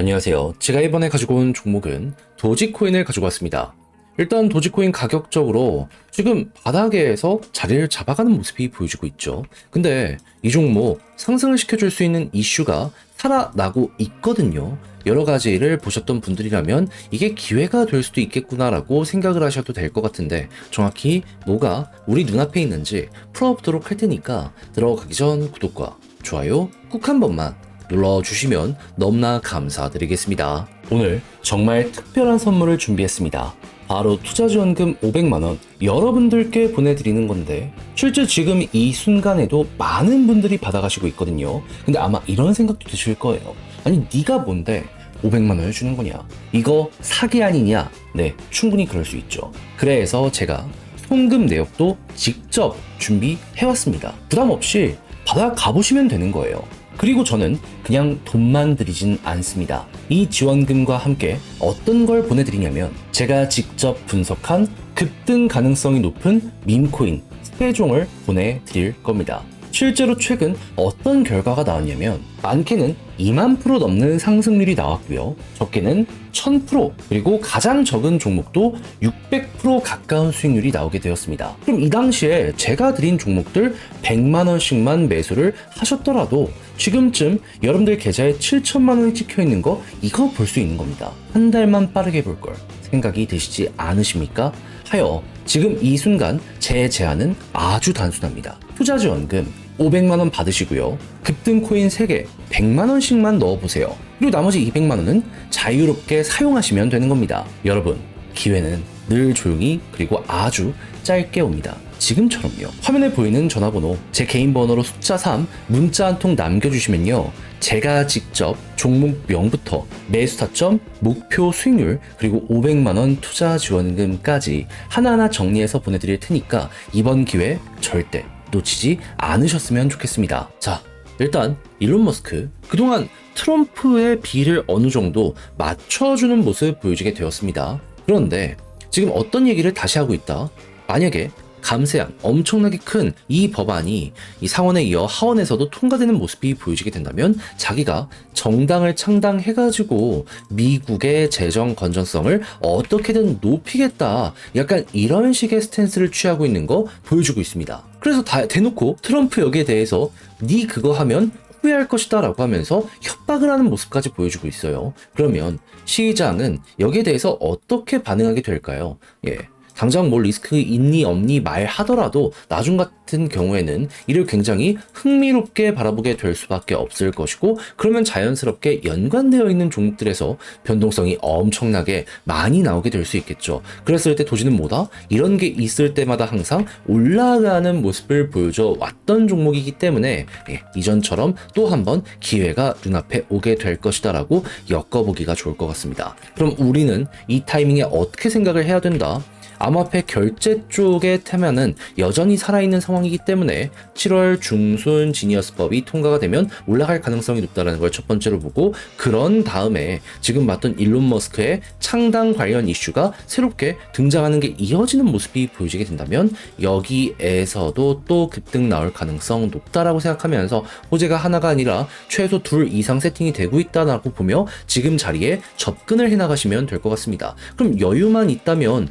안녕하세요. 제가 이번에 가지고 온 종목은 도지코인을 가지고 왔습니다. 일단 도지코인 가격적으로 지금 바닥에서 자리를 잡아가는 모습이 보여지고 있죠. 근데 이 종목 상승을 시켜줄 수 있는 이슈가 살아나고 있거든요. 여러 가지를 보셨던 분들이라면 이게 기회가 될 수도 있겠구나라고 생각을 하셔도 될 것 같은데 정확히 뭐가 우리 눈앞에 있는지 풀어보도록 할 테니까 들어가기 전 구독과 좋아요 꾹 한 번만 눌러주시면 너무나 감사드리겠습니다. 오늘 정말 특별한 선물을 준비했습니다. 바로 투자지원금 500만원 여러분들께 보내드리는 건데 실제 지금 이 순간에도 많은 분들이 받아가시고 있거든요. 근데 아마 이런 생각도 드실 거예요. 아니 네가 뭔데 500만 원을 주는 거냐? 이거 사기 아니냐? 네, 충분히 그럴 수 있죠. 그래서 제가 송금 내역도 직접 준비해왔습니다. 부담 없이 받아 가보시면 되는 거예요. 그리고 저는 그냥 돈만 드리진 않습니다. 이 지원금과 함께 어떤 걸 보내드리냐면 제가 직접 분석한 급등 가능성이 높은 밈코인 스페종을 보내드릴 겁니다. 실제로 최근 어떤 결과가 나왔냐면 많게는 2만 프로 넘는 상승률이 나왔고요. 적게는 1000% 그리고 가장 적은 종목도 600% 가까운 수익률이 나오게 되었습니다. 그럼 이 당시에 제가 드린 종목들 100만 원씩만 매수를 하셨더라도 지금쯤 여러분들 계좌에 7천만 원이 찍혀 있는 거 이거 볼 수 있는 겁니다. 한 달만 빠르게 볼 걸 생각이 드시지 않으십니까? 하여 지금 이 순간 제 제안은 아주 단순합니다. 투자 지원금 500만 원 받으시고요. 급등 코인 3개 100만 원씩만 넣어 보세요. 그리고 나머지 200만 원은 자유롭게 사용하시면 되는 겁니다. 여러분, 기회는 늘 조용히 그리고 아주 짧게 옵니다. 지금처럼요. 화면에 보이는 전화번호, 제 개인 번호로 숫자 3, 문자 한 통 남겨주시면요. 제가 직접 종목명부터 매수 타점, 목표 수익률, 그리고 500만원 투자 지원금까지 하나하나 정리해서 보내드릴 테니까 이번 기회 절대 놓치지 않으셨으면 좋겠습니다. 자, 일단 일론 머스크 그동안 트럼프의 비를 어느 정도 맞춰주는 모습 보여주게 되었습니다. 그런데 지금 어떤 얘기를 다시 하고 있다? 만약에 감세한 엄청나게 큰 이 법안이 이 상원에 이어 하원에서도 통과되는 모습이 보여지게 된다면 자기가 정당을 창당해가지고 미국의 재정 건전성을 어떻게든 높이겠다. 약간 이런 식의 스탠스를 취하고 있는 거 보여주고 있습니다. 그래서 다 대놓고 트럼프 여기에 대해서 네 그거 하면 후회할 것이다 라고 하면서 협박을 하는 모습까지 보여주고 있어요. 그러면 시장은 여기에 대해서 어떻게 반응하게 될까요? 예. 당장 뭘 리스크 있니 없니 말 하더라도 나중 같은 경우에는 이를 굉장히 흥미롭게 바라보게 될 수밖에 없을 것이고 그러면 자연스럽게 연관되어 있는 종목들에서 변동성이 엄청나게 많이 나오게 될 수 있겠죠. 그랬을 때 도지는 뭐다? 이런 게 있을 때마다 항상 올라가는 모습을 보여줘 왔던 종목이기 때문에 예, 이전처럼 또 한 번 기회가 눈앞에 오게 될 것이다라고 엮어보기가 좋을 것 같습니다. 그럼 우리는 이 타이밍에 어떻게 생각을 해야 된다? 암호화폐 결제 쪽의 테마는 여전히 살아있는 상황이기 때문에 7월 중순 지니어스법이 통과가 되면 올라갈 가능성이 높다는 걸 첫 번째로 보고 그런 다음에 지금 봤던 일론 머스크의 창당 관련 이슈가 새롭게 등장하는 게 이어지는 모습이 보여지게 된다면 여기에서도 또 급등 나올 가능성 높다라고 생각하면서 호재가 하나가 아니라 최소 둘 이상 세팅이 되고 있다라고 보며 지금 자리에 접근을 해나가시면 될 것 같습니다. 그럼 여유만 있다면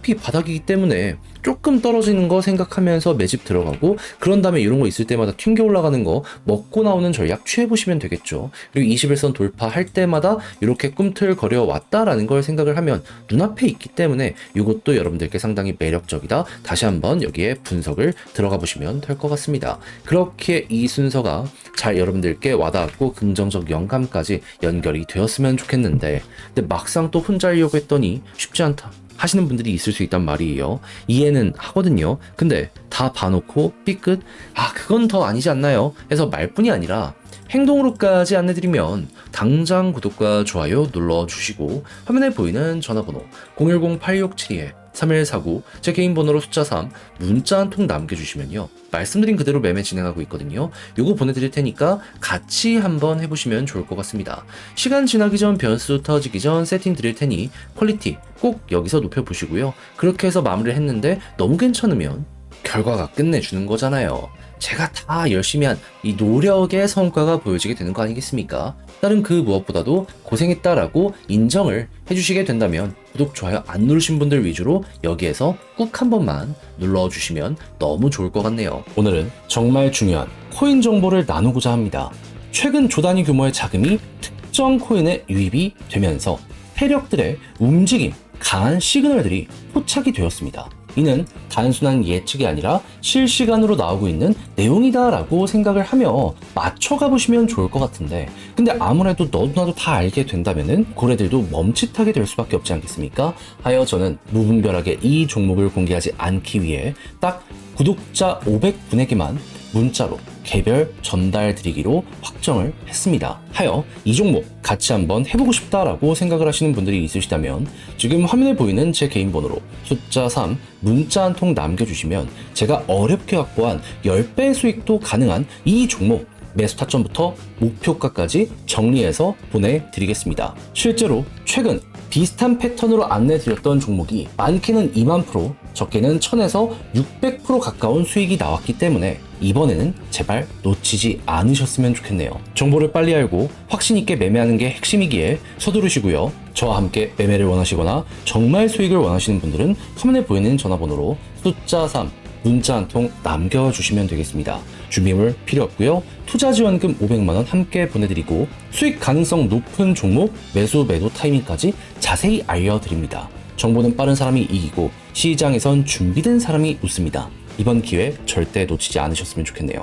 어차피 바닥이기 때문에 조금 떨어지는 거 생각하면서 매집 들어가고 그런 다음에 이런 거 있을 때마다 튕겨 올라가는 거 먹고 나오는 전략 취해 보시면 되겠죠. 그리고 21선 돌파할 때마다 이렇게 꿈틀거려 왔다라는 걸 생각을 하면 눈앞에 있기 때문에 이것도 여러분들께 상당히 매력적이다. 다시 한번 여기에 분석을 들어가 보시면 될 것 같습니다. 그렇게 이 순서가 잘 여러분들께 와닿았고 긍정적 영감까지 연결이 되었으면 좋겠는데 근데 막상 또 혼자 하려고 했더니 쉽지 않다. 하시는 분들이 있을 수 있단 말이에요. 이해는 하거든요. 근데 다 봐놓고 삐끗, 아, 그건 더 아니지 않나요? 해서 말뿐이 아니라 행동으로까지 안내드리면 당장 구독과 좋아요 눌러주시고 화면에 보이는 전화번호 010-8672에 3149, 제 개인 번호로 숫자 3, 문자 한 통 남겨주시면요. 말씀드린 그대로 매매 진행하고 있거든요. 요거 보내드릴 테니까 같이 한번 해보시면 좋을 것 같습니다. 시간 지나기 전 변수 터지기 전 세팅 드릴 테니 퀄리티 꼭 여기서 높여보시고요. 그렇게 해서 마무리를 했는데 너무 괜찮으면 결과가 끝내주는 거잖아요. 제가 다 열심히 한 이 노력의 성과가 보여지게 되는 거 아니겠습니까? 다른 그 무엇보다도 고생했다라고 인정을 해주시게 된다면 구독, 좋아요 안 누르신 분들 위주로 여기에서 꾹 한 번만 눌러주시면 너무 좋을 것 같네요. 오늘은 정말 중요한 코인 정보를 나누고자 합니다. 최근 조단위 규모의 자금이 특정 코인에 유입이 되면서 세력들의 움직임, 강한 시그널들이 포착이 되었습니다. 이는 단순한 예측이 아니라 실시간으로 나오고 있는 내용이다라고 생각을 하며 맞춰가 보시면 좋을 것 같은데 근데 아무래도 너도 나도 다 알게 된다면은 고래들도 멈칫하게 될 수밖에 없지 않겠습니까? 하여 저는 무분별하게 이 종목을 공개하지 않기 위해 딱 구독자 500분에게만 문자로 개별 전달 드리기로 확정을 했습니다. 하여 이 종목 같이 한번 해보고 싶다라고 생각을 하시는 분들이 있으시다면 지금 화면에 보이는 제 개인 번호로 숫자 3 문자 한 통 남겨주시면 제가 어렵게 확보한 10배 수익도 가능한 이 종목 매수 타점부터 목표가까지 정리해서 보내드리겠습니다. 실제로 최근 비슷한 패턴으로 안내드렸던 종목이 많게는 2만 프로, 적게는 1000에서 600% 가까운 수익이 나왔기 때문에 이번에는 제발 놓치지 않으셨으면 좋겠네요. 정보를 빨리 알고 확신 있게 매매하는 게 핵심이기에 서두르시고요. 저와 함께 매매를 원하시거나 정말 수익을 원하시는 분들은 화면에 보이는 전화번호로 숫자 3 문자 한 통 남겨주시면 되겠습니다. 준비물 필요 없고요. 투자 지원금 500만원 함께 보내드리고 수익 가능성 높은 종목 매수 매도 타이밍까지 자세히 알려드립니다. 정보는 빠른 사람이 이기고 시장에선 준비된 사람이 웃습니다. 이번 기회 절대 놓치지 않으셨으면 좋겠네요.